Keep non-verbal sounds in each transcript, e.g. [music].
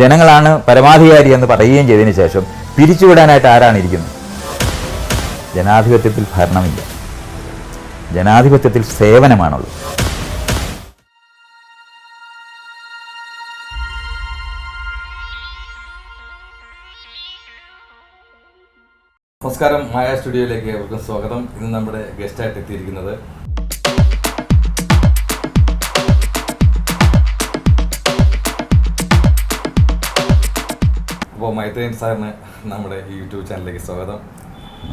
ജനങ്ങളാണ് പരമാധികാരി എന്ന് പറയുകയും ചെയ്തതിന് ശേഷം പിരിച്ചുവിടാനായിട്ട് ആരാണ് ഇരിക്കുന്നത്? ജനാധിപത്യത്തിൽ ഭരണമില്ല. ജനാധിപത്യത്തിൽ സേവനമാണുള്ളത്. നമസ്കാരം. മായ സ്റ്റുഡിയോയിലേക്ക് ഏവർക്കും സ്വാഗതം. ഇന്ന് നമ്മുടെ ഗസ്റ്റായിട്ട് എത്തിയിരിക്കുന്നത് അപ്പോൾ മൈത്രേൻ സാറിന് നമ്മുടെ യൂട്യൂബ് ചാനലിലേക്ക് സ്വാഗതം.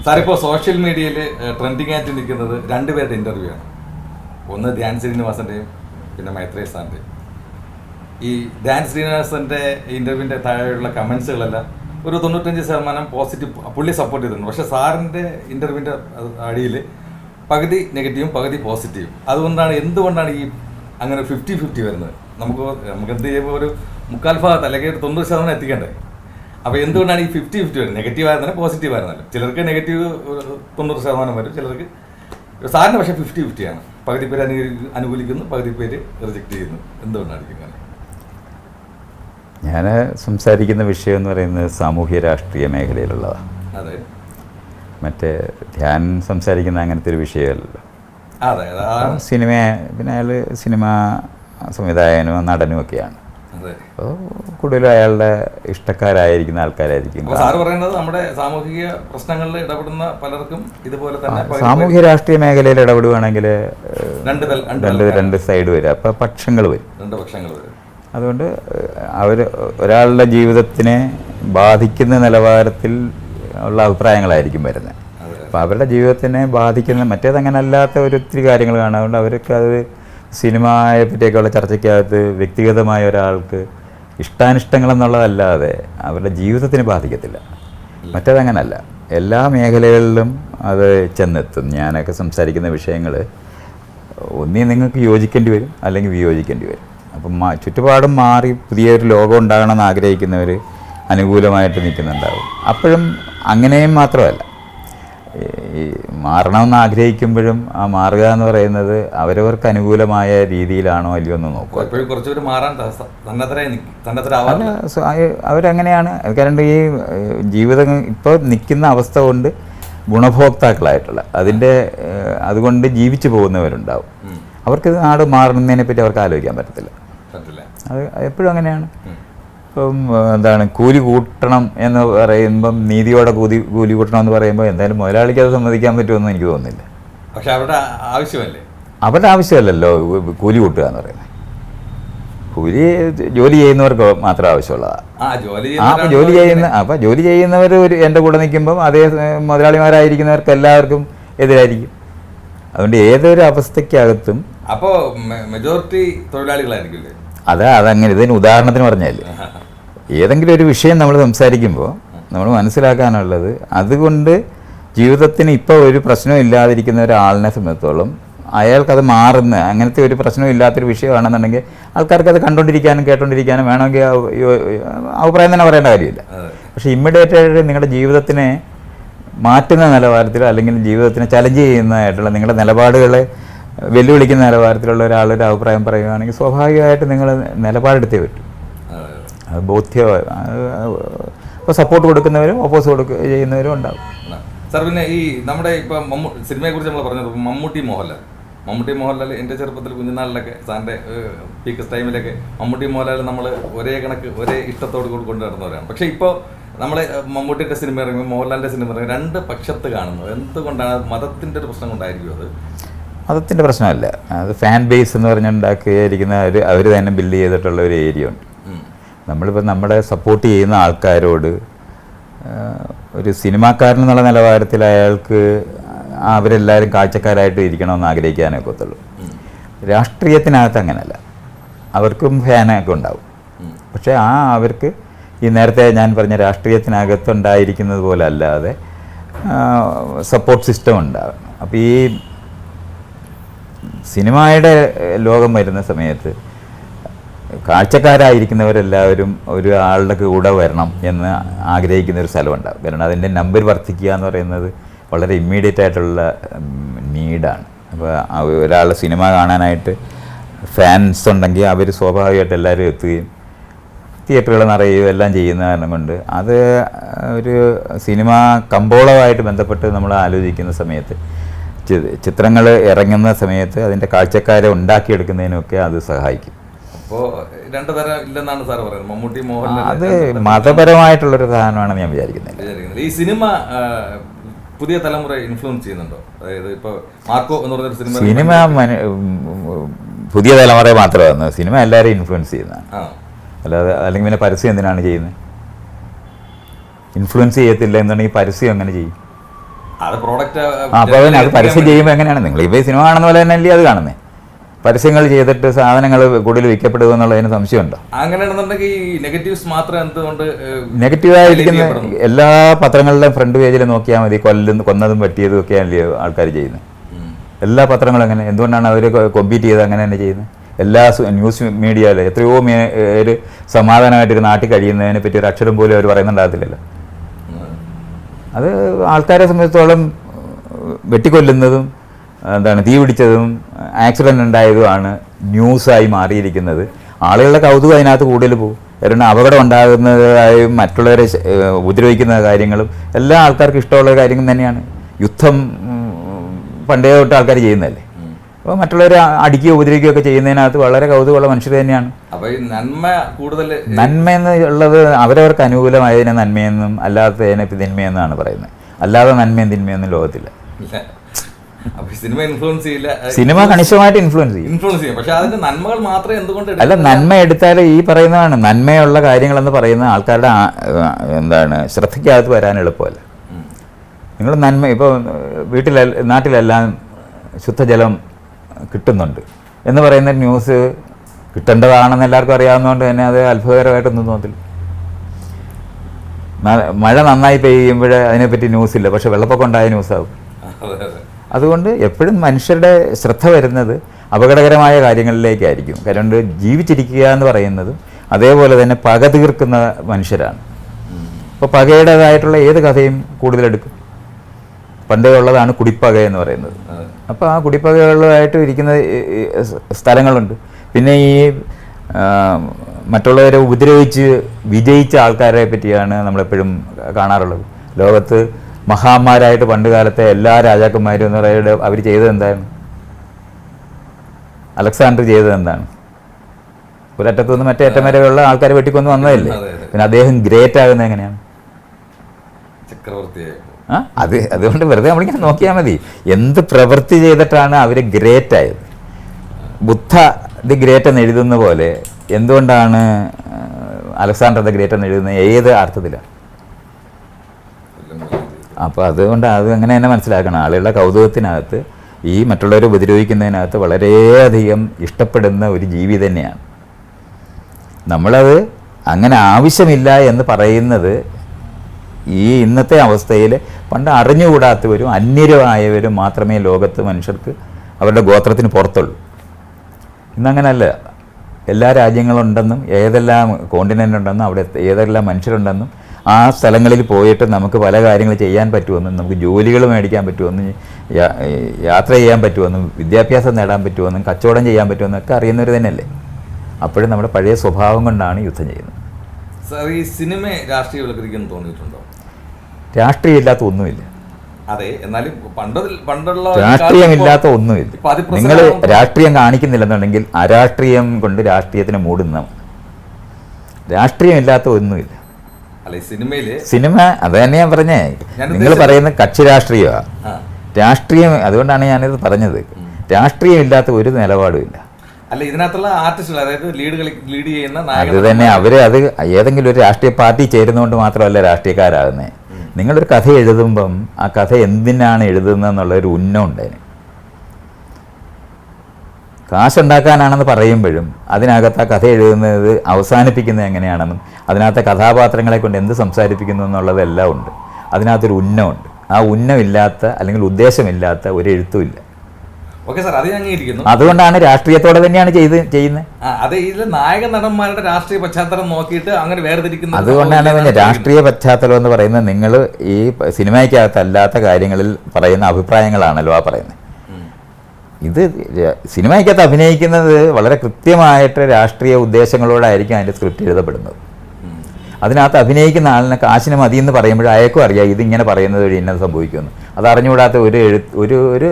സാർ ഇപ്പോൾ സോഷ്യൽ മീഡിയയിൽ ട്രെൻഡിങ് ആയിട്ട് നിൽക്കുന്നത് രണ്ടുപേരുടെ ഇന്റർവ്യൂ ആണ്. ഒന്ന് ധ്യാൻ ശ്രീനിവാസന്റെയും പിന്നെ മൈത്രേ സാറിന്റെയും ഈ ധ്യാൻ ശ്രീനിവാസന്റെ ഇന്റർവ്യൂവിന്റെ താഴെയുള്ള കമൻസുകളെല്ലാം ഒരു തൊണ്ണൂറ്റഞ്ച് ശതമാനം പോസിറ്റീവ് പുള്ളി സപ്പോർട്ട് ചെയ്തിട്ടുണ്ട്. പക്ഷേ സാറിന്റെ ഇന്റർവ്യൂവിന്റെ അടിയിൽ പകുതി നെഗറ്റീവും പകുതി പോസിറ്റീവും അതുകൊണ്ടാണ് എന്തുകൊണ്ടാണ് ഈ അങ്ങനെ ഫിഫ്റ്റി ഫിഫ്റ്റി വരുന്നത്? നമുക്ക് നമുക്ക് എന്ത് ചെയ്യുമ്പോൾ ഒരു മുക്കാൽ ഭാഗത്ത് അല്ലെങ്കിൽ തൊണ്ണൂറ് ശതമാനം എത്തിക്കണ്ടേ? അപ്പോൾ എന്തുകൊണ്ടാണ് ഈ ഫിഫ്റ്റി ഫിഫ്റ്റി വരുന്നത്? നെഗറ്റീവ് ആയിരുന്നാലും പോസിറ്റീവ് ആയിരുന്നാലും ചിലർക്ക് നെഗറ്റീവ് തൊണ്ണൂറ് ശതമാനം വരും ചിലർക്ക് സാറിന് പക്ഷേ ഫിഫ്റ്റി ഫിഫ്റ്റിയാണ് പകുതി പേര് അനുകൂലി- അനുകൂലിക്കുന്നു പകുതി പേര് റിജക്ട് ചെയ്യുന്നു. എന്തുകൊണ്ടാണ് അങ്ങനെ ഞാൻ സംസാരിക്കുന്ന വിഷയം എന്ന് പറയുന്നത് സാമൂഹ്യ രാഷ്ട്രീയ മേഖലയിലുള്ളതാണ്. അതെ. മറ്റേ ധ്യാൻ സംസാരിക്കുന്ന അങ്ങനത്തെ ഒരു വിഷയമല്ലല്ലോ സിനിമ പിന്നെ അയാൾ സിനിമ സംവിധായകനും നടനും ഒക്കെയാണ്. അപ്പോൾ കൂടുതലും അയാളുടെ ഇഷ്ടക്കാരായിരിക്കുന്ന ആൾക്കാരായിരിക്കും. സാറ് പറയുന്നത് നമ്മുടെ സാമൂഹിക പ്രശ്നങ്ങളിൽ ഇടപെടുന്ന പലർക്കും ഇതുപോലെ തന്നെ സാമൂഹ്യ രാഷ്ട്രീയ മേഖലയിൽ ഇടപെടുവാണെങ്കിൽ രണ്ട് രണ്ട് രണ്ട് സൈഡ് വരും. അപ്പോൾ പക്ഷങ്ങൾ വരും. രണ്ട് പക്ഷങ്ങൾ വരും. അതുകൊണ്ട് അവർ ഒരാളുടെ ജീവിതത്തിനെ ബാധിക്കുന്ന നിലവാരത്തിൽ ഉള്ള അഭിപ്രായങ്ങളായിരിക്കും വരുന്നത്. അപ്പൊ അപ്പോൾ അവരുടെ ജീവിതത്തിനെ ബാധിക്കുന്ന മറ്റേതങ്ങനെ അല്ലാത്ത ഒരു ഒത്തിരി കാര്യങ്ങൾ കാണാം. അതുകൊണ്ട് അവർക്ക് അത് സിനിമയെ പറ്റിയൊക്കെയുള്ള ചർച്ചയ്ക്കകത്ത് വ്യക്തിഗതമായ ഒരാൾക്ക് ഇഷ്ടാനിഷ്ടങ്ങളെന്നുള്ളതല്ലാതെ അവരുടെ ജീവിതത്തിന് ബാധിക്കത്തില്ല. മറ്റേതങ്ങനല്ല. എല്ലാ മേഖലകളിലും അത് ചെന്നെത്തും. ഞാനൊക്കെ സംസാരിക്കുന്ന വിഷയങ്ങൾ ഒന്നീ നിങ്ങൾക്ക് യോജിക്കേണ്ടി വരും അല്ലെങ്കിൽ വിയോജിക്കേണ്ടി വരും. അപ്പം മാ- ചുറ്റുപാടും മാറി പുതിയൊരു ലോകം ഉണ്ടാകണമെന്ന് ആഗ്രഹിക്കുന്നവർ അനുകൂലമായിട്ട് നിൽക്കുന്നുണ്ടാവും. അപ്പോഴും അങ്ങനെയും മാത്രമല്ല. ഈ- മാറണമെന്ന് ആഗ്രഹിക്കുമ്പോഴും ആ മാറുക എന്ന് പറയുന്നത് അവരവർക്ക് അനുകൂലമായ രീതിയിലാണോ അല്ലയോ എന്ന് നോക്കുക. എപ്പോഴും കുറച്ചുകൂടി മാറാൻ അവരങ്ങനെയാണ്. കാരണം ഈ ജീവിതം ഇപ്പോൾ നിൽക്കുന്ന അവസ്ഥ കൊണ്ട് ഗുണഭോക്താക്കളായിട്ടുള്ള അതിന്റെ അതുകൊണ്ട് ജീവിച്ചു പോകുന്നവരുണ്ടാവും. അവർക്ക് നാട് മാറുന്നതിനെ പറ്റി അവർക്ക് ആലോചിക്കാൻ പറ്റത്തില്ല. അത് എപ്പോഴും അങ്ങനെയാണ്. ഇപ്പം എന്താണ് കൂലി കൂട്ടണം എന്ന് പറയുമ്പം നീതിയോടെ കൂലി കൂലി കൂട്ടണം എന്ന് പറയുമ്പോൾ എന്തായാലും മുതലാളിക്ക് അത് സമ്മതിക്കാൻ പറ്റുമെന്ന് എനിക്ക് തോന്നുന്നില്ല. പക്ഷെ അവരുടെ ആവശ്യമല്ലേ? അവരുടെ ആവശ്യമല്ലല്ലോ കൂലി കൂട്ടുക എന്ന് പറയുന്നത്. കൂലി ജോലി ചെയ്യുന്നവർക്ക് മാത്രം ആവശ്യമുള്ളതാണ് ആ ജോലി ചെയ്യുന്ന അപ്പം ജോലി ചെയ്യുന്നവർ ഒരു എന്റെ കൂടെ നിൽക്കുമ്പം അതേ മുതലാളിമാരായിരിക്കുന്നവർക്ക് എല്ലാവർക്കും എതിരായിരിക്കും. അതുകൊണ്ട് ഏതൊരു അവസ്ഥയ്ക്കകത്തും അപ്പോ മെജോറിറ്റി തൊഴിലാളികളായിരിക്കില്ലേ അതെ അതങ്ങനെ ഇതിന് ഉദാഹരണത്തിന് പറഞ്ഞാൽ ഏതെങ്കിലും ഒരു വിഷയം നമ്മൾ സംസാരിക്കുമ്പോൾ നമ്മൾ മനസ്സിലാക്കാനുള്ളത് അതുകൊണ്ട് ജീവിതത്തിന് ഇപ്പോൾ ഒരു പ്രശ്നവും ഇല്ലാതിരിക്കുന്ന ഒരാളിനെ സംബന്ധിച്ചോളം അയാൾക്കത് മാറുന്ന അങ്ങനത്തെ ഒരു പ്രശ്നവും ഇല്ലാത്തൊരു വിഷയമാണെന്നുണ്ടെങ്കിൽ ആൾക്കാർക്ക് അത് കണ്ടുകൊണ്ടിരിക്കാനും കേട്ടോണ്ടിരിക്കാനും വേണമെങ്കിൽ അഭിപ്രായം തന്നെ പറയേണ്ട കാര്യമില്ല. പക്ഷേ ഇമ്മീഡിയറ്റ് ആയിട്ട് നിങ്ങളുടെ ജീവിതത്തിനെ മാറ്റുന്ന നിലവാരത്തിൽ അല്ലെങ്കിൽ ജീവിതത്തിനെ ചലഞ്ച് ചെയ്യുന്നതായിട്ടുള്ള നിങ്ങളുടെ നിലപാടുകളെ വെല്ലുവിളിക്കുന്ന നിലവാരത്തിലുള്ള ഒരാളൊരു അഭിപ്രായം പറയുകയാണെങ്കിൽ സ്വാഭാവികമായിട്ട് നിങ്ങൾ നിലപാടെടുത്തേ പറ്റും. ബോധ്യമായി ഇപ്പോൾ സപ്പോർട്ട് കൊടുക്കുന്നവരും ഓപ്പോസ് കൊടുക്ക ചെയ്യുന്നവരും ഉണ്ടാവും. സാർ പിന്നെ ഈ നമ്മുടെ ഇപ്പൊ മമ്മൂ സിനിമയെ കുറിച്ച് നമ്മൾ പറഞ്ഞത് മമ്മൂട്ടി മോഹൻലാൽ. മമ്മൂട്ടി മോഹൻലാൽ എന്റെ ചെറുപ്പത്തിൽ കുഞ്ഞുനാളിലൊക്കെ സാറിന്റെ പീക്ക് ടൈമിലൊക്കെ മമ്മൂട്ടി മോഹൻലാൽ നമ്മൾ ഒരേ കണക്ക് ഒരേ ഇഷ്ടത്തോട് കൂടി കൊണ്ടു നടന്നവരാണ് പക്ഷേ ഇപ്പോൾ നമ്മളെ മമ്മൂട്ടിയുടെ സിനിമ ഇറങ്ങുമ്പോൾ മോഹൻലാലിന്റെ സിനിമ ഇറങ്ങുമ്പോൾ രണ്ട് പക്ഷത്ത് കാണുന്നു എന്തുകൊണ്ടാണ്? മതത്തിന്റെ ഒരു പ്രശ്നം കൊണ്ടായിരിക്കും അത്? മതത്തിന്റെ പ്രശ്നമല്ല. അത് ഫാൻ ബേസ് എന്ന് പറഞ്ഞുണ്ടാക്കിയിരിക്കുന്ന അവർ അവർ തന്നെ ബിൽഡ് ചെയ്തിട്ടുള്ള ഒരു ഏരിയ ഉണ്ട്. നമ്മളിപ്പോൾ നമ്മളെ സപ്പോർട്ട് ചെയ്യുന്ന ആൾക്കാരോട് ഒരു സിനിമാക്കാരൻ എന്നുള്ള നിലവാരത്തിൽ അയാൾക്ക് അവരെല്ലാവരും കാഴ്ചക്കാരായിട്ട് ഇരിക്കണമെന്ന് ആഗ്രഹിക്കാനേ ഒക്കത്തുള്ളൂ. രാഷ്ട്രീയത്തിനകത്ത് അങ്ങനല്ല. അവർക്കും ഫാനൊക്കെ ഉണ്ടാവും. പക്ഷേ ആ അവർക്ക് ഈ നേരത്തെ ഞാൻ പറഞ്ഞ രാഷ്ട്രീയത്തിനകത്തുണ്ടായിരിക്കുന്നത് പോലെ അല്ലാതെ സപ്പോർട്ട് സിസ്റ്റം ഉണ്ടാവണം. അപ്പോൾ ഈ സിനിമയുടെ ലോകം വരുന്ന സമയത്ത് കാഴ്ചക്കാരായിരിക്കുന്നവരെല്ലാവരും ഒരു ആളുടെ കൂടെ വരണം എന്ന് ആഗ്രഹിക്കുന്ന ഒരു സ്ഥലമുണ്ടാകും. കാരണം അതിന്റെ നമ്പർ വർദ്ധിക്കുക എന്ന് പറയുന്നത് വളരെ ഇമ്മീഡിയറ്റ് ആയിട്ടുള്ള നീഡാണ് അപ്പോൾ ഒരാൾ സിനിമ കാണാനായിട്ട് ഫാൻസ് ഉണ്ടെങ്കിൽ അവർ സ്വാഭാവികമായിട്ട് എല്ലാവരും എത്തുകയും തിയേറ്ററുകൾ നിറയുകയും എല്ലാം ചെയ്യുന്ന കാരണം കൊണ്ട് അത് ഒരു സിനിമ കമ്പോളമായിട്ട് ബന്ധപ്പെട്ട് നമ്മൾ ആലോചിക്കുന്ന സമയത്ത് ചിത്രങ്ങൾ ഇറങ്ങുന്ന സമയത്ത് അതിന്റെ കാഴ്ചക്കാരെ ഉണ്ടാക്കിയെടുക്കുന്നതിനൊക്കെ അത് സഹായിക്കും. അപ്പോ രണ്ടു തരം ഇല്ലെന്നാണ് സാർ പറയുന്നത്. മമ്മൂട്ടി മോഹൻലാൽ അത് മതപരമായിട്ടുള്ളൊരു സാധനമാണെന്ന് ഞാൻ വിചാരിക്കുന്നത് ഈ സിനിമ പുതിയ തലമുറ ഇൻഫ്ലുവൻസ് ചെയ്യുന്നുണ്ടോ? അതായത് ഇപ്പൊ മാർക്കോ എന്ന് പറഞ്ഞൊരു സിനിമ സിനിമ പുതിയ തലമുറയെ മാത്രമാണ് സിനിമ എല്ലാവരെയും ഇൻഫ്ലുവൻസ് ചെയ്യുന്നതാണ് അല്ലാതെ അല്ലെങ്കിൽ പിന്നെ പരസ്യം എന്തിനാണ് ചെയ്യുന്നത്? ഇൻഫ്ലുവൻസ് ചെയ്യത്തില്ല എന്നുണ്ടെങ്കിൽ പരസ്യം എങ്ങനെ ചെയ്യും? അത് പ്രോഡക്റ്റ് അപ്പോൾ അത് പരസ്യം ചെയ്യുമ്പോൾ എങ്ങനെയാണ്? നിങ്ങൾ ഇപ്പോൾ സിനിമ കാണുന്ന പോലെ തന്നെ അല്ലേ അത് കാണുന്നത് പരസ്യങ്ങൾ ചെയ്തിട്ട് സാധനങ്ങൾ കൂടുതൽ വിൽക്കപ്പെടുക എന്നുള്ളതിന് സംശയമുണ്ടോ? അങ്ങനെയാണെന്നുണ്ടെങ്കിൽ നെഗറ്റീവ്സ് മാത്രം എന്തുകൊണ്ട് നെഗറ്റീവായിരിക്കുന്ന എല്ലാ പത്രങ്ങളിലും ഫ്രണ്ട് പേജിൽ നോക്കിയാൽ മതി കൊല്ലുന്ന കൊന്നതും പറ്റിയതും ഒക്കെയാണല്ലേ ആൾക്കാർ ചെയ്യുന്നത്. എല്ലാ പത്രങ്ങളും അങ്ങനെ എന്തുകൊണ്ടാണ് അവർ കോമ്പീറ്റ് ചെയ്ത് അങ്ങനെ തന്നെ ചെയ്യുന്നത്? എല്ലാ ന്യൂസ് മീഡിയയിലും എത്രയോ പേര് സമാധാനമായിട്ടൊരു നാട്ടിൽ കഴിയുന്നതിനെ പറ്റി ഒരു അക്ഷരം പോലും അവർ പറയുന്നുണ്ടാകത്തില്ലല്ലോ. അത് ആൾക്കാരെ സംബന്ധിച്ചിടത്തോളം ഏഹ്, വെട്ടിക്കൊല്ലുന്നതും എന്താണ് തീ പിടിച്ചതും ആക്സിഡന്റ് ഉണ്ടായതുമാണ് ന്യൂസായി മാറിയിരിക്കുന്നത്. ആളുകളുടെ കൗതുകം അതിനകത്ത് കൂടുതൽ പോകും. കാരണം അപകടം ഉണ്ടാകുന്നതായും മറ്റുള്ളവരെ ഉപദ്രവിക്കുന്ന കാര്യങ്ങളും എല്ലാ ആൾക്കാർക്കും ഇഷ്ടമുള്ള കാര്യങ്ങൾ തന്നെയാണ്. യുദ്ധം പണ്ടേ തൊട്ട് ആൾക്കാർ ചെയ്യുന്നതല്ലേ? അപ്പോൾ മറ്റുള്ളവരെ അടിക്കുകയോ ഉപദ്രവിക്കുകയോ ഒക്കെ ചെയ്യുന്നതിനകത്ത് വളരെ കൗതുകമുള്ള മനുഷ്യർ തന്നെയാണ്. അപ്പോൾ ഈ നന്മ കൂടുതൽ നന്മ എന്നുള്ളത് അവരവർക്ക് അനുകൂലമായതിനെ നന്മയെന്നും അല്ലാത്തതിനെ തിന്മയെന്നാണ് പറയുന്നത്. അല്ലാതെ നന്മയും തിന്മയൊന്നും ലോകത്തില്ല. സിനിമ ഇൻഫ്ലുവൻസ് ചെയ്യില്ല. സിനിമ കണിശമായിട്ട് ഇൻഫ്ലുവൻസ് ചെയ്യും. ഇൻഫ്ലുവൻസ് ചെയ്യും. പക്ഷെ അതിന്റെ നന്മകൾ മാത്രമേ എന്തുകൊണ്ട് അല്ല നന്മ എടുത്താൽ ഈ പറയുന്നതാണ്. നന്മയുള്ള കാര്യങ്ങളെന്ന് പറയുന്ന ആൾക്കാരുടെ എന്താണ് ശ്രദ്ധയ്ക്കകത്ത് വരാൻ എളുപ്പമല്ല. നിങ്ങൾ നന്മ ഇപ്പോൾ വീട്ടിലെ നാട്ടിലെല്ലാം ശുദ്ധജലം കിട്ടുന്നുണ്ട് എന്ന് പറയുന്ന ന്യൂസ് കിട്ടേണ്ടതാണെന്ന് എല്ലാവർക്കും അറിയാവുന്നതുകൊണ്ട് തന്നെ അത് അത്ഭുതകരമായിട്ടൊന്നും തോന്നില്ല മഴ നന്നായി പെയ്യുമ്പോൾ അതിനെപ്പറ്റി ന്യൂസ് ഇല്ല പക്ഷെ വെള്ളപ്പൊക്കം ഉണ്ടായ അതെ. അതുകൊണ്ട് എപ്പോഴും മനുഷ്യരുടെ ശ്രദ്ധ വരുന്നത് അപകടകരമായ കാര്യങ്ങളിലേക്കായിരിക്കും. കാരണം ജീവിച്ചിരിക്കുക എന്ന് പറയുന്നത് അതേപോലെ തന്നെ പക തീർക്കുന്ന മനുഷ്യരാണ്. അപ്പോൾ പകയുടേതായിട്ടുള്ള ഏത് കഥയും കൂടുതലെടുക്കും? പണ്ടേ കുടിപ്പക എന്ന് പറയുന്നത്. അപ്പോൾ ആ കുടിപ്പകകളായിട്ട് ഇരിക്കുന്ന സ്ഥലങ്ങളുണ്ട്. പിന്നെ ഈ മറ്റുള്ളവരെ ഉപദ്രവിച്ച് വിജയിച്ച ആൾക്കാരെ പറ്റിയാണ് നമ്മളെപ്പോഴും കാണാറുള്ളത്. ലോകത്ത് മഹാന്മാരായിട്ട് പണ്ട് കാലത്തെ എല്ലാ രാജാക്കന്മാരും എന്ന് പറയുന്നത് അവർ ചെയ്തത് എന്താണ്? അലക്സാണ്ടർ ചെയ്തത് എന്താണ്? ഒരറ്റത്തു നിന്ന് മറ്റേ അറ്റം വരെയുള്ള ആൾക്കാരെ വെട്ടിക്കൊന്ന് വന്നതല്ലേ. പിന്നെ അദ്ദേഹം ഗ്രേറ്റ് ആകുന്നത് എങ്ങനെയാണ്? ആ അത് അതുകൊണ്ട് വെറുതെ നമ്മളിങ്ങനെ നോക്കിയാൽ മതി. എന്ത് പ്രവൃത്തി ചെയ്തിട്ടാണ് അവർ ഗ്രേറ്റ് ആയത്? ബുദ്ധ ദി ഗ്രേറ്റ് എന്ന് എഴുതുന്ന പോലെ എന്തുകൊണ്ടാണ് അലക്സാണ്ടർ ദ ഗ്രേറ്റ് എന്ന് എഴുതുന്നത്? ഏത് അർത്ഥത്തിലാണ്. അപ്പോൾ അതുകൊണ്ട് അത് അങ്ങനെ തന്നെ മനസ്സിലാക്കണം. ആളുകളുടെ കൗതുകത്തിനകത്ത് ഈ മറ്റുള്ളവരെ ഉപദ്രവിക്കുന്നതിനകത്ത് വളരെയധികം ഇഷ്ടപ്പെടുന്ന ഒരു ജീവി തന്നെയാണ്. നമ്മളത് അങ്ങനെ ആവശ്യമില്ല എന്ന് പറയുന്നത് ഈ ഇന്നത്തെ അവസ്ഥയിൽ പണ്ട് അറിഞ്ഞുകൂടാത്തവരും അന്യരുമായവരും മാത്രമേ ലോകത്ത് മനുഷ്യർക്ക് അവരുടെ ഗോത്രത്തിന് പുറത്തുള്ളൂ. ഇന്നങ്ങനല്ല. എല്ലാ രാജ്യങ്ങളുണ്ടെന്നും ഏതെല്ലാം കോണ്ടിനെന്റ് ഉണ്ടെന്നും അവിടെ ഏതെല്ലാം മനുഷ്യരുണ്ടെന്നും ആ സ്ഥലങ്ങളിൽ പോയിട്ട് നമുക്ക് പല കാര്യങ്ങൾ ചെയ്യാൻ പറ്റുമെന്നും നമുക്ക് ജോലികൾ മേടിക്കാൻ പറ്റുമെന്നും യാത്ര ചെയ്യാൻ പറ്റുമെന്നും വിദ്യാഭ്യാസം നേടാൻ പറ്റുമെന്നും കച്ചവടം ചെയ്യാൻ പറ്റുമെന്നും ഒക്കെ അറിയുന്നവർ തന്നെയല്ലേ? അപ്പോഴും നമ്മുടെ പഴയ സ്വഭാവം കൊണ്ടാണ് യുദ്ധം ചെയ്യുന്നത്. സാർ ഈ സിനിമ രാഷ്ട്രീയവൽക്കരിക്കുന്നു തോന്നിയിട്ടുണ്ടോ? രാഷ്ട്രീയമില്ലാത്ത ഒന്നുമില്ല. അതെ എന്നാലും പണ്ട് പണ്ടുള്ള രാഷ്ട്രീയമില്ലാത്ത ഒന്നുമില്ല. നിങ്ങൾ രാഷ്ട്രീയം കാണിക്കുന്നില്ലെന്നുണ്ടെങ്കിൽ അരാഷ്ട്രീയം കൊണ്ട് രാഷ്ട്രീയത്തിന് മൂടുന്ന രാഷ്ട്രീയമില്ലാത്ത ഒന്നുമില്ല. സിനിമയിൽ സിനിമ അത് തന്നെ ഞാൻ പറഞ്ഞേ നിങ്ങൾ പറയുന്ന കക്ഷി രാഷ്ട്രീയമാണ് രാഷ്ട്രീയം അതുകൊണ്ടാണ് ഞാനിത് പറഞ്ഞത്. രാഷ്ട്രീയമില്ലാത്ത ഒരു നിലപാടും ഇല്ല അല്ല ഇതിനകത്തുള്ള ആർട്ടിസ്റ്റുകൾ അതായത് ലീഡ് ലീഡ് ചെയ്യുന്ന അത് തന്നെ അവർ അത് ഏതെങ്കിലും ഒരു രാഷ്ട്രീയ പാർട്ടി ചേരുന്നതുകൊണ്ട് മാത്രമല്ല രാഷ്ട്രീയക്കാരാകുന്നത് നിങ്ങളൊരു കഥ എഴുതുമ്പം ആ കഥ എന്തിനാണ് എഴുതുന്നതെന്നുള്ളൊരു ഉന്നം ഉണ്ട് അതിന്. കാശുണ്ടാക്കാനാണെന്ന് പറയുമ്പോഴും അതിനകത്ത് ആ കഥ എഴുതുന്നത് അവസാനിപ്പിക്കുന്നത് എങ്ങനെയാണെന്നും അതിനകത്തെ കഥാപാത്രങ്ങളെ കൊണ്ട് എന്ത് സംസാരിപ്പിക്കുന്നു എന്നുള്ളതെല്ലാം ഉണ്ട്. അതിനകത്തൊരു ഉന്നമുണ്ട്. ആ ഉന്നമില്ലാത്ത അല്ലെങ്കിൽ ഉദ്ദേശമില്ലാത്ത ഒരു എഴുത്തും ഇല്ല. ഓക്കെ സാർ അത് ഞാൻ അംഗീകരിക്കുന്നു. അതുകൊണ്ടാണ് രാഷ്ട്രീയത്തോടെ തന്നെയാണ് ചെയ്ത് ചെയ്യുന്നത്. അത് ഇതിൽ നായക നടന്മാരുടെ രാഷ്ട്രീയ പശ്ചാത്തലം നോക്കിയിട്ട് അങ്ങനെ വേർതിരിക്കുന്നത് അതുകൊണ്ടാണ് പിന്നെ രാഷ്ട്രീയ പശ്ചാത്തലം എന്ന് പറയുന്നത് നിങ്ങൾ ഈ സിനിമയ്ക്കകത്തല്ലാത്ത കാര്യങ്ങളിൽ പറയുന്ന അഭിപ്രായങ്ങളാണല്ലോ ആ പറയുന്നത്. ഇത് സിനിമയ്ക്കകത്ത് അഭിനയിക്കുന്നത് വളരെ കൃത്യമായിട്ട് രാഷ്ട്രീയ ഉദ്ദേശങ്ങളോടായിരിക്കും അതിന്റെ സ്ക്രിപ്റ്റ് എഴുതപ്പെടുന്നത്. അതിനകത്ത് അഭിനയിക്കുന്ന ആളിനെ കാശിന് മതി എന്ന് പറയുമ്പോൾ അയക്കും അറിയാം ഇതിങ്ങനെ പറയുന്നത് വഴി ഇന്നത് സംഭവിക്കുമെന്ന്. അത് അറിഞ്ഞുകൂടാത്ത ഒരു എഴു ഒരു ഒരു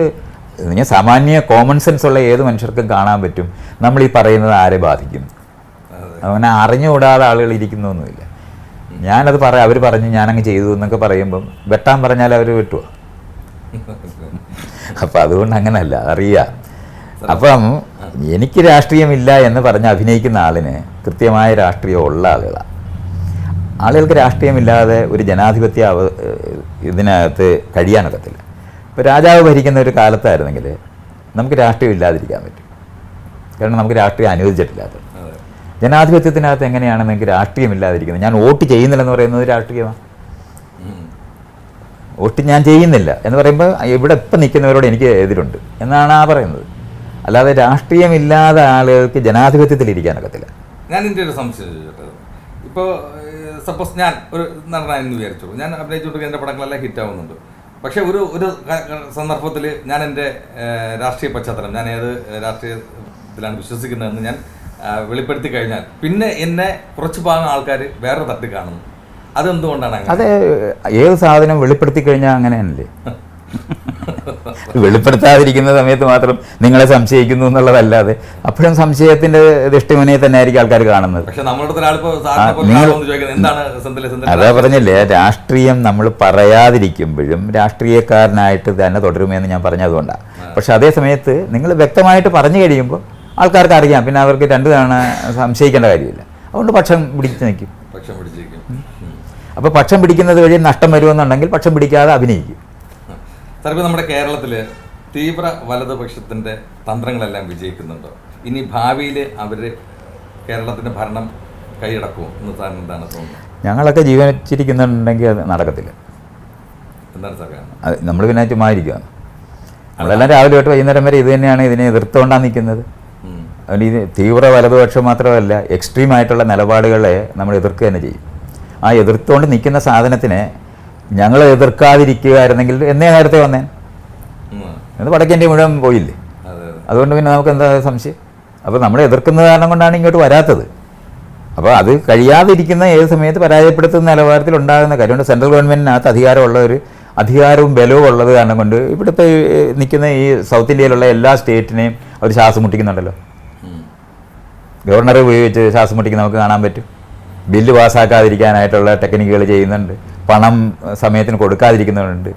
ഞാൻ സാമാന്യ കോമൺ സെൻസ് ഉള്ള ഏത് മനുഷ്യർക്കും കാണാൻ പറ്റും. നമ്മൾ ഈ പറയുന്നത് ആരെ ബാധിക്കും? അതെ. അങ്ങനെ അറിഞ്ഞുകൂടാതെ ആളുകൾ ഇരിക്കുന്നൊന്നുമില്ല. ഞാനത് പറയാം അവർ പറഞ്ഞ് ഞാനങ്ങ് ചെയ്തു എന്നൊക്കെ പറയുമ്പം വെട്ടാൻ പറഞ്ഞാൽ അവർ വെട്ടുമോ [laughs] അപ്പം അതുകൊണ്ട് അങ്ങനല്ല അറിയാം. അപ്പം എനിക്ക് രാഷ്ട്രീയമില്ല എന്ന് പറഞ്ഞ് അഭിനയിക്കുന്ന ആളിന് കൃത്യമായ രാഷ്ട്രീയം ഉള്ള ആളുകളാണ് ആളുകൾക്ക് രാഷ്ട്രീയമില്ലാതെ ഒരു ജനാധിപത്യ അവ ഇതിനകത്ത് കഴിയാനൊക്കത്തില്ല. ഇപ്പോൾ രാജാവ് ഭരിക്കുന്ന ഒരു കാലത്തായിരുന്നെങ്കിൽ നമുക്ക് രാഷ്ട്രീയം ഇല്ലാതിരിക്കാൻ പറ്റും. കാരണം നമുക്ക് രാഷ്ട്രീയം അനുവദിച്ചിട്ടില്ലാത്ത ജനാധിപത്യത്തിനകത്ത് എങ്ങനെയാണ് നിങ്ങൾക്ക് രാഷ്ട്രീയമില്ലാതിരിക്കുന്നത്? ഞാൻ വോട്ട് ചെയ്യുന്നില്ലെന്ന് പറയുന്നത് രാഷ്ട്രീയമാണ്. വോട്ട് ഞാൻ ചെയ്യുന്നില്ല എന്ന് പറയുമ്പോൾ ഇവിടെ ഇപ്പം നിൽക്കുന്നവരോട് എനിക്ക് എതിരുണ്ട് എന്നാണ് ആ പറയുന്നത്. അല്ലാതെ രാഷ്ട്രീയമില്ലാതെ ആളുകൾക്ക് ജനാധിപത്യത്തിൽ ഇരിക്കാനൊക്കത്തില്ല ഞാൻ എന്റെ ഒരു സംശയം ചോദിച്ചോട്ടെ. ഇപ്പോൾ സപ്പോസ് ഞാൻ ഒരു നടനായെന്ന് വിചാരിച്ചു. ഞാൻ അഭിനയിച്ചുകൊണ്ട് എന്റെ പടങ്ങളെല്ലാം ഹിറ്റ് ആവുന്നുണ്ട്. പക്ഷേ ഒരു ഒരു സന്ദർഭത്തിൽ ഞാൻ എന്റെ രാഷ്ട്രീയ പശ്ചാത്തലം ഞാൻ ഏത് രാഷ്ട്രീയത്തിലാണ് വിശ്വസിക്കുന്നതെന്ന് ഞാൻ വെളിപ്പെടുത്തി കഴിഞ്ഞാൽ പിന്നെ എന്നെ കുറച്ച് ഭാഗം ആൾക്കാർ വേറെ തട്ടി കാണുന്നു. അതെന്തുകൊണ്ടാണ് അത് ഏത് സാധനം വെളിപ്പെടുത്തി കഴിഞ്ഞാൽ അങ്ങനെയല്ലേ വെളിപ്പെടുത്താതിരിക്കുന്ന സമയത്ത് മാത്രം നിങ്ങളെ സംശയിക്കുന്നു എന്നുള്ളതല്ലാതെ അപ്പോഴും സംശയത്തിന്റെ ദൃഷ്ടിമുനെ തന്നെ ആയിരിക്കും ആൾക്കാർ കാണുന്നത് അതാ പറഞ്ഞില്ലേ രാഷ്ട്രീയം നമ്മൾ പറയാതിരിക്കുമ്പോഴും രാഷ്ട്രീയക്കാരനായിട്ട് തന്നെ തുടരുമെന്ന് ഞാൻ പറഞ്ഞതുകൊണ്ടാണ് പക്ഷെ അതേ സമയത്ത് നിങ്ങൾ വ്യക്തമായിട്ട് പറഞ്ഞു കഴിയുമ്പോൾ ആൾക്കാർക്ക് അറിയാം പിന്നെ അവർക്ക് രണ്ടു തവണ സംശയിക്കേണ്ട കാര്യമില്ല. അതുകൊണ്ട് പക്ഷം പിടിച്ച് നിൽക്കും. പക്ഷം പിടിച്ചിരിക്കും ഉം. അപ്പോൾ പക്ഷം പിടിക്കുന്നത് വഴി നഷ്ടം വരുമെന്നുണ്ടെങ്കിൽ പക്ഷം പിടിക്കാതെ അഭിനയിക്കും. സാർ ഇപ്പോൾ നമ്മുടെ കേരളത്തിൽ തീവ്ര വലതുപക്ഷത്തിന്റെ തന്ത്രങ്ങളെല്ലാം വിജയിക്കുന്നുണ്ടോ. ഇനി ഭാവിയിൽ അവർ കേരളത്തിന്റെ ഭരണം കൈയടക്കുമോ എന്ന് സാറിന് എന്താണ് തോന്നുന്നത്? ഞങ്ങളൊക്കെ ജീവിച്ചിരിക്കുന്നുണ്ടെങ്കിൽ അത് നടക്കത്തില്ല. എന്താണ് സാർ കാരണം? അത് നമ്മൾ പിന്നെ ചുമ്മാ ഇരിക്കുകയാണ് നമ്മളെല്ലാം രാവിലെ തൊട്ട് വൈകുന്നേരം വരെ ഇത് തന്നെയാണ് ഇതിനെ എതിർത്തുകൊണ്ടാണ് നിൽക്കുന്നത്. അതുകൊണ്ട് ഈ തീവ്ര വലതുപക്ഷം മാത്രമല്ല എക്സ്ട്രീം ആയിട്ടുള്ള നിലപാടുകളെ നമ്മൾ എതിർക്കുക തന്നെ ചെയ്യും. ആ എതിർത്തുകൊണ്ട് നിൽക്കുന്ന സാധനത്തിനെ ഞങ്ങൾ എതിർക്കാതിരിക്കുകയായിരുന്നെങ്കിൽ എന്നേ നേരത്തെ വന്നേ. അത് വടക്കേന്റെ മുഴുവൻ പോയില്ലേ? അതെ അതെ. അതുകൊണ്ട് പിന്നെ നമുക്ക് എന്താ സംശയം? അപ്പോൾ നമ്മൾ എതിർക്കുന്ന കാരണം കൊണ്ടാണ് ഇങ്ങോട്ട് വരാത്തത്. അപ്പോൾ അത് കഴിയാതിരിക്കുന്ന ഏത് സമയത്ത് പരാജയപ്പെടുത്തുന്ന നിലവാരത്തിൽ ഉണ്ടാകുന്ന കാര്യമുണ്ട് സെൻട്രൽ ഗവൺമെന്റിനകത്ത് അധികാരമുള്ള ഒരു അധികാരവും ബലവും ഉള്ളത് കാരണം കൊണ്ട് ഇവിടുത്തെ നിൽക്കുന്ന ഈ സൗത്ത് ഇന്ത്യയിലുള്ള എല്ലാ സ്റ്റേറ്റിനെയും അവർ ശ്വാസം മുട്ടിക്കുന്നുണ്ടല്ലോ. ഗവർണറെ ഉപയോഗിച്ച് ശ്വാസം മുട്ടിക്കുന്ന നമുക്ക് കാണാൻ പറ്റും. ബില്ല് പാസ്സാക്കാതിരിക്കാനായിട്ടുള്ള ടെക്നിക്കുകൾ ചെയ്യുന്നുണ്ട്. പണം സമയത്തിന് കൊടുക്കാതിരിക്കുന്നവരുണ്ട്.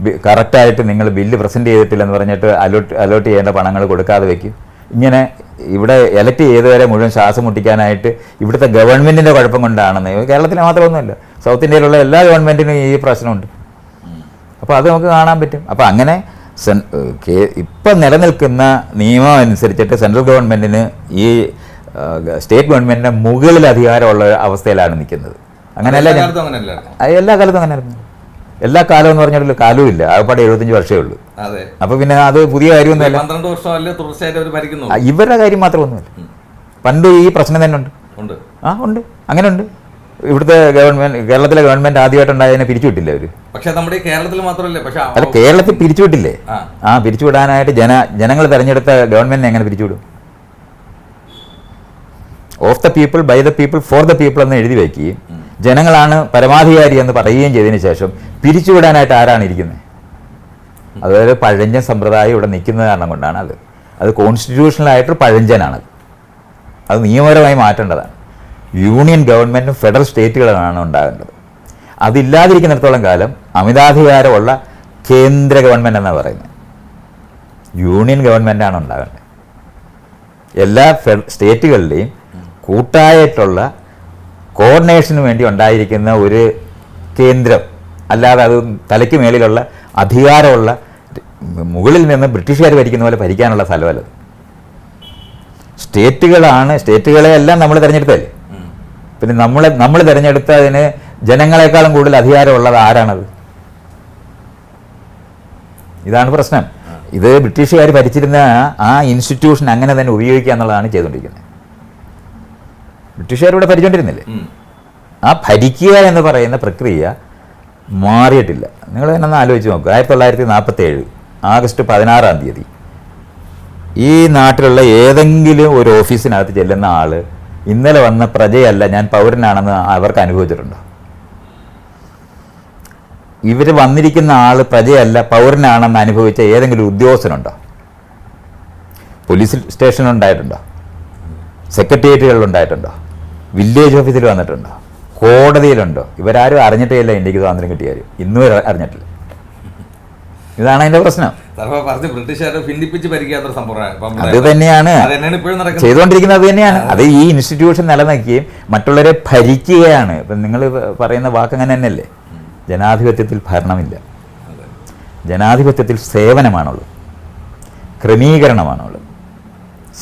ബി- കറക്റ്റായിട്ട് നിങ്ങൾ ബില്ല് പ്രസന്റ് ചെയ്തിട്ടില്ലെന്ന് പറഞ്ഞിട്ട് അലോട്ട് അലോട്ട് ചെയ്യേണ്ട പണങ്ങൾ കൊടുക്കാതെ വെക്കും. ഇങ്ങനെ ഇവിടെ എലക്ട് ചെയ്തവരെ മുഴുവൻ ശ്വാസം മുട്ടിക്കാനായിട്ട് ഇവിടുത്തെ ഗവൺമെന്റിന്റെ കുഴപ്പം കൊണ്ടാണെന്ന്. കേരളത്തിലെ മാത്രമൊന്നുമല്ല. സൗത്ത് ഇന്ത്യയിലുള്ള എല്ലാ ഗവൺമെന്റിനും ഈ പ്രശ്നമുണ്ട്. അപ്പോൾ അത് നമുക്ക് കാണാൻ പറ്റും. അപ്പോൾ അങ്ങനെ ഇപ്പം നിലനിൽക്കുന്ന നിയമം അനുസരിച്ചിട്ട് സെൻട്രൽ ഗവൺമെന്റിന് ഈ സ്റ്റേറ്റ് ഗവൺമെന്റിന്റെ മുകളിൽ അധികാരമുള്ള അവസ്ഥയിലാണ് നിൽക്കുന്നത്. അങ്ങനെയല്ല എല്ലാ ഞാൻ കാലത്തും അങ്ങനെ ആയിരുന്നു എല്ലാ കാലത്തും അങ്ങനെയായിരുന്നു. എല്ലാ കാലം എന്ന് പറഞ്ഞാൽ കാലവും ഇല്ല ആകപ്പാടെ എഴുപത്തഞ്ച് വർഷമേ ഉള്ളൂ. അതെ. അപ്പോൾ പിന്നെ അത് പുതിയ കാര്യമൊന്നുമല്ല. പന്ത്രണ്ട് വർഷമല്ലേ തുടർച്ചയായിട്ട് ഇവരുടെ കാര്യം മാത്രമൊന്നുമല്ല. പണ്ട് ഈ പ്രശ്നം തന്നെ ഉണ്ട്. ആ ഉണ്ട്. അങ്ങനെ ഉണ്ട്. ഇവിടുത്തെ ഗവൺമെന്റ് കേരളത്തിലെ ഗവൺമെന്റ് ആദ്യമായിട്ടുണ്ടായതിനെ പിരിച്ചുവിട്ടില്ല അവർ. പക്ഷെ നമ്മുടെ കേരളത്തിൽ മാത്രമല്ലേ? പക്ഷെ അല്ല കേരളത്തിൽ പിരിച്ചുവിട്ടില്ലേ. ആ പിരിച്ചുവിടാനായിട്ട് ജന ജനങ്ങൾ തെരഞ്ഞെടുത്ത ഗവൺമെന്റിനെ എങ്ങനെ പിരിച്ചുവിടും? Of the people by the people for the people എന്ന് എഴുതി വയ്ക്കുകയും ജനങ്ങളാണ് പരമാധികാരി എന്ന് പറയുകയും ചെയ്തതിന് ശേഷം പിരിച്ചുവിടാനായിട്ട് ആരാണ് ഇരിക്കുന്നത് അതായത് പഴഞ്ചൻ സമ്പ്രദായം ഇവിടെ നിൽക്കുന്ന കാരണം കൊണ്ടാണ് അത്. അത് കോൺസ്റ്റിറ്റ്യൂഷണലായിട്ട് പഴഞ്ചനാണ് അത്. നിയമപരമായി മാറ്റേണ്ടതാണ്. യൂണിയൻ ഗവൺമെന്റും ഫെഡറൽ സ്റ്റേറ്റുകളാണ് ഉണ്ടാകേണ്ടത്. അതില്ലാതിരിക്കുന്നിടത്തോളം കാലം അമിതാധികാരമുള്ള കേന്ദ്ര ഗവൺമെന്റ് എന്നാണ് പറയുന്നത് യൂണിയൻ ഗവൺമെന്റാണ് ഉണ്ടാകേണ്ടത്. എല്ലാ സ്റ്റേറ്റുകളിലെയും കൂട്ടായിട്ടുള്ള കോർഡിനേഷന് വേണ്ടി ഉണ്ടായിരിക്കുന്ന ഒരു കേന്ദ്രം അല്ലാതെ അത് തലയ്ക്ക് മേലിലുള്ള അധികാരമുള്ള മുകളിൽ നിന്ന് ബ്രിട്ടീഷുകാർ ഭരിക്കുന്ന പോലെ ഭരിക്കാനുള്ള സ്ഥലമല്ല. അത്. സ്റ്റേറ്റുകളാണ് സ്റ്റേറ്റുകളെ എല്ലാം നമ്മൾ തിരഞ്ഞെടുത്തല്ലേ പിന്നെ നമ്മൾ നമ്മൾ തിരഞ്ഞെടുത്തതിന് ജനങ്ങളെക്കാളും കൂടുതൽ അധികാരമുള്ളത് ആരാണത്? ഇതാണ് പ്രശ്നം. ഇത് ബ്രിട്ടീഷുകാർ ഭരിച്ചിരുന്ന ആ ഇൻസ്റ്റിറ്റ്യൂഷൻ അങ്ങനെ തന്നെ ഉപയോഗിക്കുക എന്നുള്ളതാണ് ചെയ്തുകൊണ്ടിരിക്കുന്നത്. ബ്രിട്ടീഷുകാർ ഇവിടെ ഭരിച്ചുകൊണ്ടിരുന്നില്ലേ ആ ഭരിക്കുക എന്ന് പറയുന്ന പ്രക്രിയ മാറിയിട്ടില്ല. നിങ്ങൾ തന്നെ ഒന്ന് ആലോചിച്ച് നോക്കുക ആയിരത്തി തൊള്ളായിരത്തി നാൽപ്പത്തി ഏഴ് ആഗസ്റ്റ് പതിനാറാം തീയതി ഈ നാട്ടിലുള്ള ഏതെങ്കിലും ഒരു ഓഫീസിനകത്ത് ചെല്ലുന്ന ആൾ ഇന്നലെ വന്ന പ്രജയല്ല ഞാൻ പൗരനാണെന്ന് അവർക്ക് അനുഭവിച്ചിട്ടുണ്ടോ? ഇവർ വന്നിരിക്കുന്ന ആൾ പ്രജയല്ല പൗരനാണെന്ന് അനുഭവിച്ച ഏതെങ്കിലും ഉദ്യോഗസ്ഥനുണ്ടോ? പോലീസ് ഉണ്ടായിട്ടുണ്ടോ? സെക്രട്ടേറിയറ്റുകളിൽ ഉണ്ടായിട്ടുണ്ടോ? വില്ലേജ് ഓഫീസിൽ വന്നിട്ടുണ്ടോ? കോടതിയിലുണ്ടോ? ഇവരാരും അറിഞ്ഞിട്ടേ ഇല്ല ഇന്ത്യയ്ക്ക് സ്വാതന്ത്ര്യം കിട്ടിയ കാര്യം. ഇന്നും അറിഞ്ഞിട്ടില്ല. ഇതാണ് അതിന്റെ പ്രശ്നം. പറഞ്ഞ് ബ്രിട്ടീഷുകാരെ ഭിന്നിപ്പിച്ച് അത് തന്നെയാണ്. ചെയ്തുകൊണ്ടിരിക്കുന്നത് അത് തന്നെയാണ്. അത് ഈ ഇൻസ്റ്റിറ്റ്യൂഷൻ നിലനിൽക്കുകയും മറ്റുള്ളവരെ ഭരിക്കുകയാണ്. ഇപ്പം നിങ്ങൾ പറയുന്ന വാക്ക് അങ്ങനെ തന്നെയല്ലേ? ജനാധിപത്യത്തിൽ ഭരണമില്ല. ജനാധിപത്യത്തിൽ സേവനമാണുള്ളത്. ക്രമീകരണമാണുള്ളത്.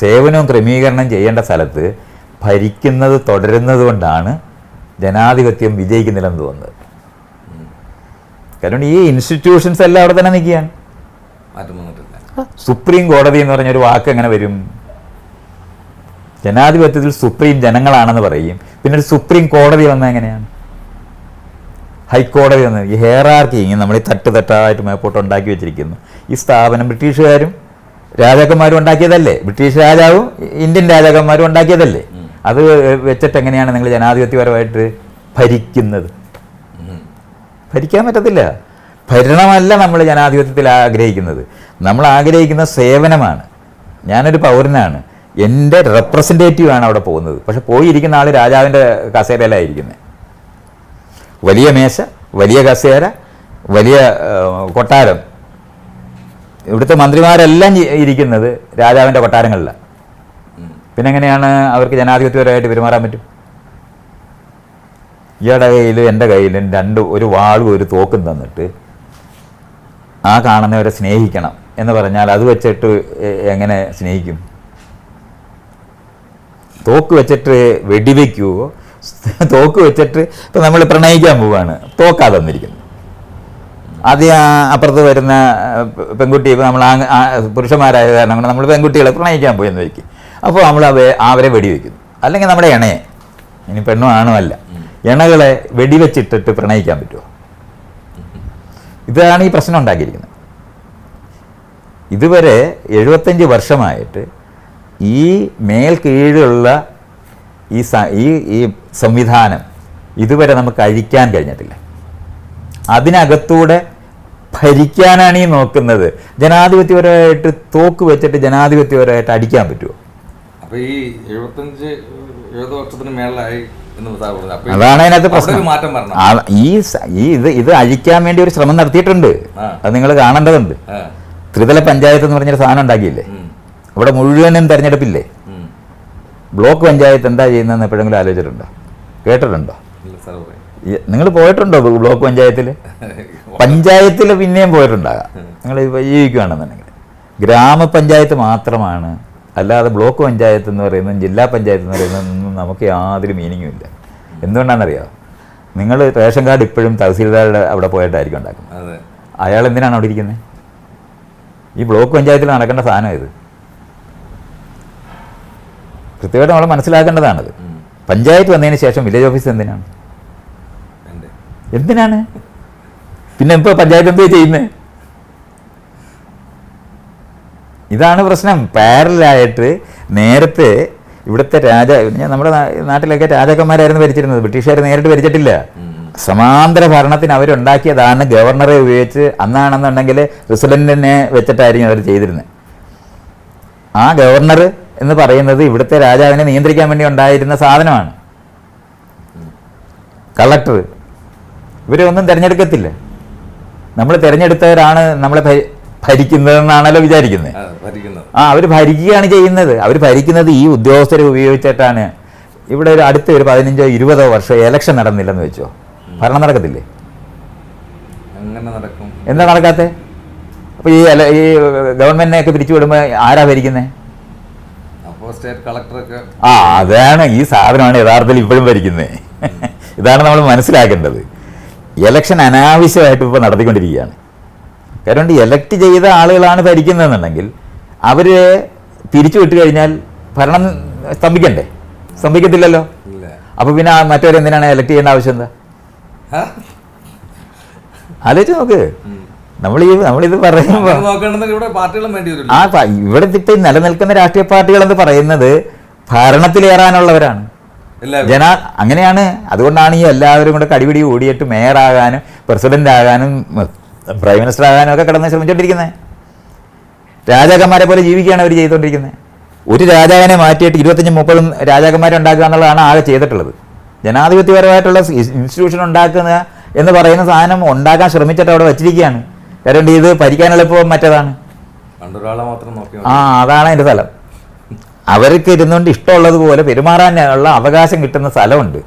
സേവനവും ക്രമീകരണം ചെയ്യേണ്ട സ്ഥലത്ത് ഭരിക്കുന്നത് തുടരുന്നത് കൊണ്ടാണ് ജനാധിപത്യം വിജയിക്കുന്നില്ലെന്ന് തോന്നുന്നത്. കാരണം ഈ ഇൻസ്റ്റിറ്റ്യൂഷൻസ് എല്ലാം അവിടെ തന്നെ നിൽക്കുകയാണ്. സുപ്രീം കോടതി എന്ന് പറഞ്ഞ ഒരു വാക്ക് എങ്ങനെ വരും? ജനാധിപത്യത്തിൽ സുപ്രീം ജനങ്ങളാണെന്ന് പറയും. പിന്നെ ഒരു സുപ്രീം കോടതി വന്ന എങ്ങനെയാണ്? ഹൈക്കോടതി വന്ന് ഈ ഹെയറാർക്കി നമ്മൾ ഈ തട്ട് തട്ടായിട്ട് മേപ്പോട്ട് ഉണ്ടാക്കി വെച്ചിരിക്കുന്നു. ഈ സ്ഥാപനം ബ്രിട്ടീഷുകാരും രാജാക്കന്മാരും ഉണ്ടാക്കിയതല്ലേ? ബ്രിട്ടീഷ് രാജാവും ഇന്ത്യൻ രാജാക്കന്മാരും ഉണ്ടാക്കിയതല്ലേ? അത് വെച്ചിട്ട് എങ്ങനെയാണ് നിങ്ങൾ ജനാധിപത്യപരമായിട്ട് ഭരിക്കുന്നത്? ഭരിക്കാൻ പറ്റത്തില്ല. ഭരണമല്ല നമ്മൾ ജനാധിപത്യത്തിൽ ആഗ്രഹിക്കുന്നത്. നമ്മൾ ആഗ്രഹിക്കുന്ന സേവനമാണ്. ഞാനൊരു പൗരനാണ്. എന്റെ റെപ്രസെന്റേറ്റീവ് ആണ് അവിടെ പോകുന്നത്. പക്ഷെ പോയിരിക്കുന്ന ആൾ രാജാവിന്റെ കസേരയിലായിരിക്കുന്നത് വലിയ മേശ വലിയ കസേര വലിയ കൊട്ടാരം. ഇവിടുത്തെ മന്ത്രിമാരെല്ലാം ഇരിക്കുന്നത് രാജാവിന്റെ കൊട്ടാരങ്ങളിലാണ്. പിന്നെ എങ്ങനെയാണ് അവർക്ക് ജനാധിപത്യപരമായിട്ട് പെരുമാറാൻ പറ്റും? ഇയാളുടെ കയ്യിലും എന്റെ കയ്യിലും രണ്ട് ഒരു വാളും ഒരു തോക്കും തന്നിട്ട് ആ കാണുന്നവരെ സ്നേഹിക്കണം എന്ന് പറഞ്ഞാൽ അത് വെച്ചിട്ട് എങ്ങനെ സ്നേഹിക്കും? തോക്ക് വെച്ചിട്ട് വെടിവെക്കുവോ? തോക്ക് വെച്ചിട്ട് ഇപ്പം നമ്മൾ പ്രണയിക്കാൻ പോവുകയാണ് തോക്കാ തന്നിരിക്കുന്നത്. ആദ്യം അപ്പുറത്ത് വരുന്ന പെൺകുട്ടി ഇപ്പം നമ്മൾ പുരുഷന്മാരായ കാരണം നമ്മൾ പെൺകുട്ടികളെ പ്രണയിക്കാൻ പോയി എന്ന് വയ്ക്കും. അപ്പോൾ നമ്മൾ അവ- അവരെ വെടിവെക്കുന്നു. അല്ലെങ്കിൽ നമ്മുടെ ഇണയെ ഇനി പെണ്ണും ആണും അല്ല ഇണകളെ വെടിവെച്ചിട്ടിട്ട് പ്രണയിക്കാൻ പറ്റുമോ? ഇതാണ് ഈ പ്രശ്നം ഉണ്ടാക്കിയിരിക്കുന്നത്. ഇതുവരെ എഴുപത്തഞ്ച് വർഷമായിട്ട് ഈ മേൽ കീഴുള്ള ഈ ഈ ഈ സംവിധാനം ഇതുവരെ നമുക്ക് അഴിക്കാൻ കഴിഞ്ഞിട്ടില്ല. അതിനകത്തൂടെ ഭരിക്കാനാണ് ഈ നോക്കുന്നത്. ജനാധിപത്യപരമായിട്ട് തോക്ക് വെച്ചിട്ട് ജനാധിപത്യപരമായിട്ട് അടിക്കാൻ പറ്റുമോ? അപ്പൊ ഈ എഴുപത്തഞ്ച് എഴുപത് വർഷത്തിന് മേളിലായി അതാണ് അതിനകത്ത് പ്രശ്നം. ഈ ഈ ഇത് ഇത് അഴിക്കാൻ വേണ്ടി ഒരു ശ്രമം നടത്തിയിട്ടുണ്ട്. അത് നിങ്ങൾ കാണേണ്ടതുണ്ട്. ത്രിതല പഞ്ചായത്ത് എന്ന് പറഞ്ഞൊരു സാധനം ഉണ്ടാക്കിയില്ലേ. അവിടെ മുഴുവനും തെരഞ്ഞെടുപ്പില്ലേ? ബ്ലോക്ക് പഞ്ചായത്ത് എന്താ ചെയ്യുന്നതെന്ന് എപ്പോഴെങ്കിലും ആലോചിച്ചിട്ടുണ്ടോ? കേട്ടിട്ടുണ്ടോ? നിങ്ങൾ പോയിട്ടുണ്ടോ ബ്ലോക്ക് പഞ്ചായത്തിൽ [laughs] പഞ്ചായത്തിൽ പിന്നെയും പോയിട്ടുണ്ടാകാം. നിങ്ങൾ ജീവിക്കുകയാണെന്നുണ്ടെങ്കിൽ. ഗ്രാമപഞ്ചായത്ത് മാത്രമാണ് അല്ലാതെ ബ്ലോക്ക് പഞ്ചായത്ത് എന്ന് പറയുന്നതും ജില്ലാ പഞ്ചായത്ത് എന്ന് പറയുന്നതൊന്നും നമുക്ക് യാതൊരു മീനിങ്ങും ഇല്ല. എന്തുകൊണ്ടാണെന്നറിയാമോ നിങ്ങൾ റേഷൻ കാർഡ് ഇപ്പോഴും തഹസീൽദാരുടെ അവിടെ പോയിട്ടായിരിക്കും ഉണ്ടാക്കുന്നത്. അയാൾ എന്തിനാണ് അവിടെ ഇരിക്കുന്നത് ഈ ബ്ലോക്ക് പഞ്ചായത്തിൽ നടക്കേണ്ട സാധനം ഇത് കൃത്യമായിട്ട് നമ്മൾ മനസ്സിലാക്കേണ്ടതാണത്. പഞ്ചായത്ത് വന്നതിന് ശേഷം വില്ലേജ് ഓഫീസ് എന്തിനാണ്? എന്തിനാണ്? പിന്നെ ഇപ്പോൾ പഞ്ചായത്ത് എന്തോ ചെയ്യുന്നത് ഇതാണ് പ്രശ്നം. പാരലായിട്ട് നേരത്തെ ഇവിടുത്തെ രാജ ഞാൻ നമ്മുടെ നാട്ടിലൊക്കെ രാജാക്കന്മാരായിരുന്നു ഭരിച്ചിരുന്നത്. ബ്രിട്ടീഷുകാർ നേരിട്ട് ഭരിച്ചിട്ടില്ല. സമാന്തര ഭരണത്തിന് അവരുണ്ടാക്കിയതാണ് ഗവർണറെ ഉപയോഗിച്ച് അന്നാണെന്നുണ്ടെങ്കിൽ പ്രസിഡന്റിനെ വെച്ചിട്ടായിരിക്കും അവർ ചെയ്തിരുന്നത് ആ ഗവർണർ എന്ന് പറയുന്നത് ഇവിടുത്തെ രാജാവിനെ നിയന്ത്രിക്കാൻ വേണ്ടി ഉണ്ടായിരുന്ന സാധനമാണ്. കളക്ടർ. ഇവരെ ഒന്നും തിരഞ്ഞെടുക്കത്തില്ല. നമ്മൾ തിരഞ്ഞെടുത്തവരാണ് നമ്മളെ ഭരിക്കുന്നതെന്നാണല്ലോ വിചാരിക്കുന്നത്. ആ, അവർ ഭരിക്കുകയാണ് ചെയ്യുന്നത്. അവർ ഭരിക്കുന്നത് ഈ ഉദ്യോഗസ്ഥരെ ഉപയോഗിച്ചിട്ടാണ്. ഇവിടെ ഒരു അടുത്ത ഒരു പതിനഞ്ചോ ഇരുപതോ വർഷം ഇലക്ഷൻ നടന്നില്ലെന്ന് വെച്ചോ? ഭരണം നടക്കത്തില്ലേ? എന്താ നടക്കാത്തെ? അപ്പോൾ ഈ ഈ ഗവൺമെന്റിനെയൊക്കെ പിരിച്ചു വിടുമ്പോൾ ആരാ ഭരിക്കുന്നത് ആ അതാണ് ഈ സാധനമാണ് യഥാർത്ഥത്തിൽ ഇപ്പോഴും ഭരിക്കുന്നത് ഇതാണ് നമ്മൾ മനസ്സിലാക്കേണ്ടത്. ഇലക്ഷൻ അനാവശ്യമായിട്ട് ഇപ്പോൾ നടത്തിക്കൊണ്ടിരിക്കുകയാണ്. കാരണം എലക്ട് ചെയ്ത ആളുകളാണ് ഭരിക്കുന്നതെന്നുണ്ടെങ്കിൽ അവരെ പിരിച്ചു വിട്ട് കഴിഞ്ഞാൽ ഭരണം സ്തംഭിക്കണ്ടേ? സ്തംഭിക്കത്തില്ലല്ലോ? അപ്പോൾ പിന്നെ മറ്റവരെന്തിനാണ് എലക്ട് ചെയ്യേണ്ട ആവശ്യം എന്താ? ആലോചിച്ച് നോക്ക്. നമ്മൾ ഈ നമ്മളിത് പറയുമ്പോൾ ആ ഇവിടെ ഇപ്പം നിലനിൽക്കുന്ന രാഷ്ട്രീയ പാർട്ടികൾ എന്ന് പറയുന്നത് ഭരണത്തിലേറാനുള്ളവരാണ്. ജനാ ജന അങ്ങനെയാണ്. അതുകൊണ്ടാണ് ഈ എല്ലാവരും കൂടെ കടിപിടി ഓടിയിട്ട് മേയറാകാനും പ്രസിഡന്റ് ആകാനും പ്രൈം മിനിസ്റ്റർ ആകാനൊക്കെ കിടന്ന് ശ്രമിച്ചുകൊണ്ടിരിക്കുന്നത് രാജാക്കന്മാരെ പോലെ ജീവിക്കുകയാണ് അവർ ചെയ്തുകൊണ്ടിരിക്കുന്നത് ഒരു രാജാവിനെ മാറ്റിയിട്ട് ഇരുപത്തഞ്ചും മുപ്പതും രാജാക്കന്മാരെ ഉണ്ടാക്കുക എന്നുള്ളതാണ് ആകെ ചെയ്തിട്ടുള്ളത്. ജനാധിപത്യപരമായിട്ടുള്ള ഇൻസ്റ്റിറ്റ്യൂഷൻ ഉണ്ടാക്കുന്ന എന്ന് പറയുന്ന സാധനം ഉണ്ടാക്കാൻ ശ്രമിച്ചിട്ട് അവിടെ വച്ചിരിക്കുകയാണ്. കാരണം ഇത് ഭരിക്കാൻ എളുപ്പം മറ്റേതാണ്. ആ അതാണ് അതിന്റെ സ്ഥലം. അവർക്ക് ഇരുന്നുകൊണ്ട് ഇഷ്ടമുള്ളതുപോലെ പെരുമാറാനുള്ള അവകാശം കിട്ടുന്ന സ്ഥലമുണ്ട്.